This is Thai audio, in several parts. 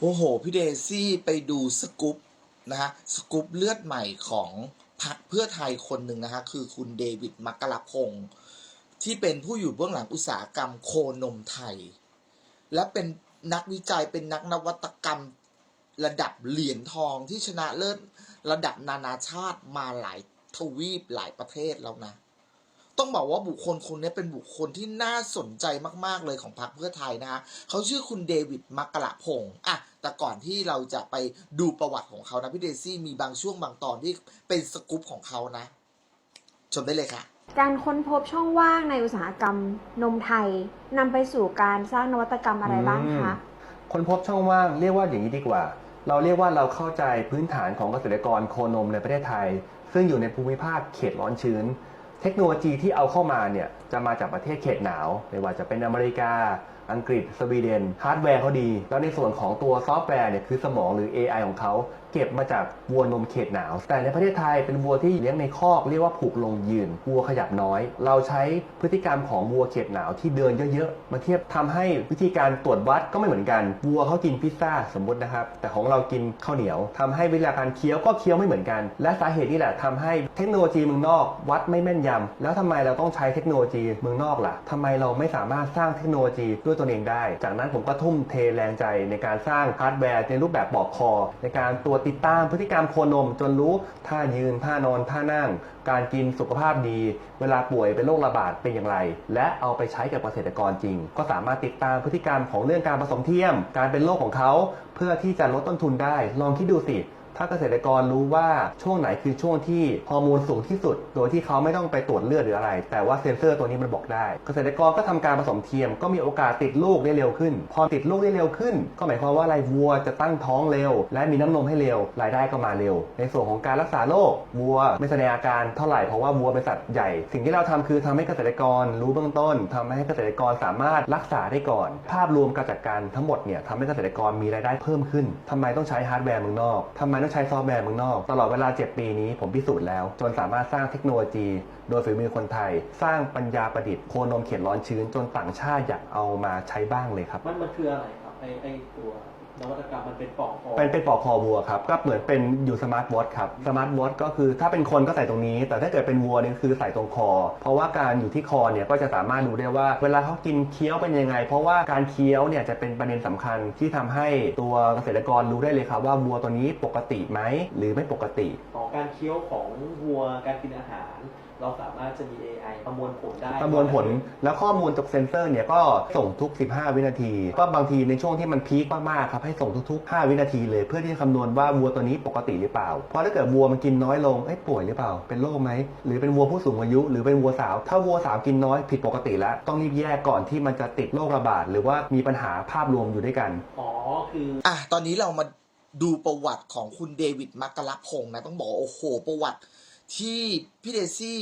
โอ้โห พี่เดซี่ไปดูสกู๊ปนะฮะสกู๊ปเลือดใหม่ของพรรคเพื่อไทยคนหนึ่งนะฮะคือคุณเดวิดมักกะลพงศ์ที่เป็นผู้อยู่เบื้องหลังอุตสาหกรรมโคนมไทย และเป็นนักวิจัยเป็นนักนวัตกรรมระดับเหรียญทองที่ชนะเลิศระดับนานาชาติมาหลายทวีปหลายประเทศแล้วนะ ต้องบอกว่าบุคคลคนนี้เป็นบุคคลที่น่าสนใจมากๆเลยของพรรคเพื่อไทยนะฮะเขาชื่อคุณเดวิดมักกะละพงศ์อะแต่ก่อนที่เราจะไปดูประวัติของเขานะพี่เดซี่มีบางช่วงบางตอนที่เป็นสกู๊ปของเขานะชมได้เลยค่ะ การค้นพบช่องว่างในอุตสาหกรรมนมไทยนำไปสู่การสร้างนวัตกรรมอะไรบ้างคะคนพบช่องว่างเรียกว่าอย่างนี้ดีกว่า เราเรียกว่าเราเข้าใจพื้นฐานของเกษตรกรโคนมในประเทศไทย ซึ่งอยู่ในภูมิภาคเขตร้อนชื้น เทคโนโลยีที่เอาเข้ามาเนี่ยจะมาจากประเทศเขตหนาว ไม่ว่าจะเป็นอเมริกา อังกฤษสวีเดนฮาร์ดแวร์เขาดี แล้วในส่วนของตัวซอฟต์แวร์เนี่ยคือสมองหรือ AI ของเขาเก็บมาจากวัวนมเขตหนาว แต่ในประเทศไทยเป็นวัวที่เลี้ยงในคอกเรียกว่าผูกลงยืนวัวขยับน้อย เราใช้พฤติกรรมของวัวเขตหนาวที่เดินเยอะๆ มาเทียบทำให้วิธีการตรวจวัดก็ไม่เหมือนกัน วัวเขากินพิซซ่าสมมตินะครับ แต่ของเรากินข้าวเหนียวทำให้เวลาการเคี้ยวก็เคี้ยวไม่เหมือนกัน และสาเหตุนี่แหละทำให้เทคโนโลยีเมืองนอกวัดไม่แม่นยำแล้วทำไมเราต้องใช้เทคโนโลยีเมืองนอกล่ะทำไมเราไม่สามารถสร้างเทคโนโลยีด้วยตัวเองได้ จากนั้นผมก็ทุ่มเทแรงใจในการสร้างฮาร์ดแวร์ในรูปแบบปอกคอ ในการตรวติดตามพฤติกรรมโคนม จนรู้ท่ายืนท่านอนท่านั่ง การกินสุขภาพดี เวลาป่วยเป็นโรคระบาดเป็นอย่างไร และเอาไปใช้กับเกษตรกรจริง ก็สามารถติดตามพฤติกรรมของเรื่องการผสมเทียม การเป็นโรคของเขา เพื่อที่จะลดต้นทุนได้ ลองคิดดูสิ ถ้าเกษตรกรรู้ว่าช่วงไหนคือช่วงที่ฮอร์โมนสูงที่สุด โดยที่เขาไม่ต้องไปตรวจเลือดหรืออะไร แต่ว่าเซ็นเซอร์ตัวนี้มันบอกได้ เกษตรกรก็ทำการผสมเทียม ก็มีโอกาสติดลูกได้เร็วขึ้น พอติดลูกได้เร็วขึ้น ก็หมายความว่าอะไรวัวจะตั้งท้องเร็ว และมีน้ำนมให้เร็ว รายได้ก็มาเร็ว ในส่วนของการรักษาโรควัวไม่แสดงอาการเท่าไหร่เพราะว่าวัวเป็นสัตว์ใหญ่ สิ่งที่เราทำคือทำให้เกษตรกรรู้เบื้องต้นทำให้เกษตรกรสามารถรักษาได้ก่อน ภาพรวมการจัดการทั้งหมดเนี่ยทำให้เกษตรกรมีรายได้เพิ่มขึ้นทำไมต้องใช้ฮาร์ดแวร์เมืองนอกทำไมองใช้ซอฟต์แวร์เมืองนอก ตลอดเวลา 7 ปีนี้ผมพิสูจน์แล้ว จนสามารถสร้างเทคโนโลยี โดยฝีมือคนไทย สร้างปัญญาประดิษฐ์โคนมเขียนร้อนชื้น จนต่างชาติอยากเอามาใช้บ้างเลยครับ มันมันคืออะไรครับไอไอตัว นวัตกรรมมันเป็นปลอกคอเป็นเป็นปลอกคอวัวครับ ก็เหมือนเป็นอยู่สมาร์ทวอทครับ สมาร์ทวอทก็คือถ้าเป็นคนก็ใส่ตรงนี้ แต่ถ้าเกิดเป็นวัวเนี่ยคือใส่ตรงคอ เพราะว่าการอยู่ที่คอเนี่ยก็จะสามารถดูได้ว่า เวลาเขากินเคี้ยวเป็นยังไง เพราะว่าการเคี้ยวเนี่ยจะเป็นประเด็นสำคัญที่ทำให้ตัวเกษตรกรรู้ได้เลยครับว่าวัวตัวนี้ปกติไหมหรือไม่ปกติขอการเคี้ยวของวัวการกินอาหาร เราสามารถจะมี AI ประมวลผลได้ ประมวลผลแล้วข้อมูลจากเซ็นเซอร์เนี่ยก็ส่งทุก 15 วินาที ก็บางทีในช่วงที่มันพีคมากๆครับให้ส่งทุกๆ 5 วินาทีเลย เพื่อที่จะคำนวณว่าวัวตัวนี้ปกติหรือเปล่า เพราะถ้าเกิดวัวมันกินน้อยลงเอ้ยป่วยหรือเปล่า เป็นโรคไหมหรือเป็นวัวผู้สูงอายุหรือเป็นวัวสาว ถ้าวัวสาวกินน้อยผิดปกติแล้ว ต้องรีบแยกก่อนที่มันจะติดโรคระบาดหรือว่ามีปัญหาภาพรวมอยู่ด้วยกันอ๋อคืออะตอนนี้เรามา ดูประวัติของคุณเดวิดมักกะลพงศ์นะต้องบอกโอ้โห ประวัติที่พี่เดซี่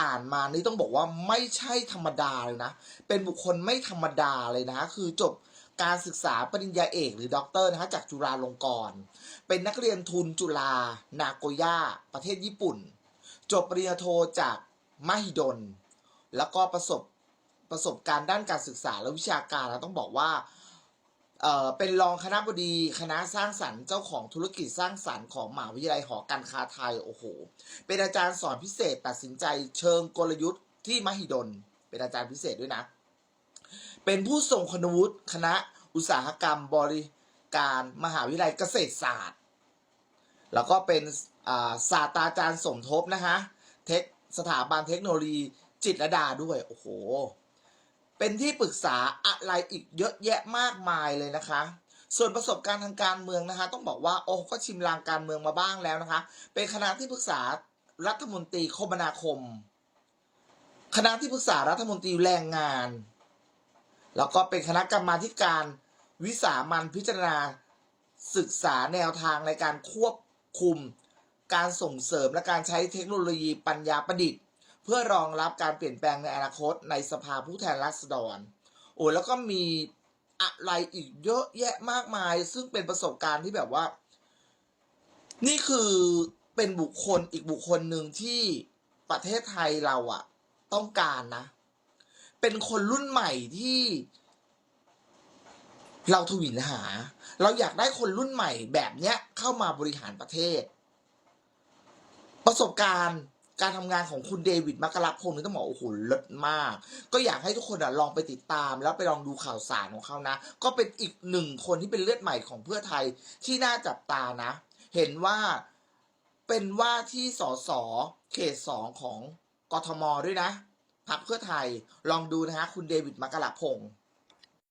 อ่านมานี่ต้องบอกว่าไม่ใช่ธรรมดาเลยนะ เป็นบุคคลไม่ธรรมดาเลยนะ คือจบการศึกษาปริญญาเอกหรือด็อกเตอร์นะฮะจากจุฬาลงกรณ์เป็นนักเรียนทุนจุฬานาโกย่า ประเทศญี่ปุ่น จบปริญญาโทจากมหิดล แล้วก็ประสบประสบการณ์ด้านการศึกษาและวิชาการนะต้องบอกว่า เอ่อเป็นรองคณะบดีคณะสร้างสรรค์เจ้าของธุรกิจสร้างสรรค์ของมหาวิทยาลัยหอการค้าไทยโอ้โห เป็นอาจารย์สอนพิเศษตัดสินใจเชิงกลยุทธ์ที่มหิดล เป็นอาจารย์พิเศษด้วยนะ เป็นผู้ทรงคณวุฒิคณะอุตสาหกรรมบริการมหาวิทยาลัยเกษตรศาสตร์ แล้วก็เป็นศาสตราจารย์สมทบนะคะเทคสถาบันเทคโนโลยีจิตรดาด้วย โอ้โห เป็นที่ปรึกษาอะไรอีกเยอะแยะมากมายเลยนะคะ ส่วนประสบการณ์ทางการเมืองนะคะ ต้องบอกว่าโอ้ก็ชิมลางการเมืองมาบ้างแล้วนะคะ เป็นคณะที่ปรึกษารัฐมนตรีคมนาคม คณะที่ปรึกษารัฐมนตรีแรงงาน แล้วก็เป็นคณะกรรมาการวิสามันพิจารณาศึกษาแนวทางในการควบคุม การส่งเสริมและการใช้เทคโนโลยีปัญญาประดิษฐ์ เพื่อรองรับการเปลี่ยนแปลงในอนาคตในสภาผู้แทนราษฎร โอ้แล้วก็มีอะไรอีกเยอะแยะมากมาย ซึ่งเป็นประสบการณ์ที่แบบว่า นี่คือเป็นบุคคลอีกบุคคลหนึ่งที่ประเทศไทยเราอะต้องการนะ เป็นคนรุ่นใหม่ที่เราทวินหา เราอยากได้คนรุ่นใหม่แบบเนี้ยเข้ามาบริหารประเทศ ประสบการณ์ การทำงานของคุณเดวิดมักกะลาพงศ์นี่ต้องบอกโอ้โหเลิศมาก ก็อยากให้ทุกคนอะลองไปติดตาม แล้วไปลองดูข่าวสารของเขานะ ก็เป็นอีกหนึ่งคนที่เป็นเลือดใหม่ของเพื่อไทยที่น่าจับตานะ เห็นว่าเป็นว่าที่สสเขตสองของกทมด้วยนะพักเพื่อไทยลองดูนะฮะคุณเดวิดมักกะลาพงศ์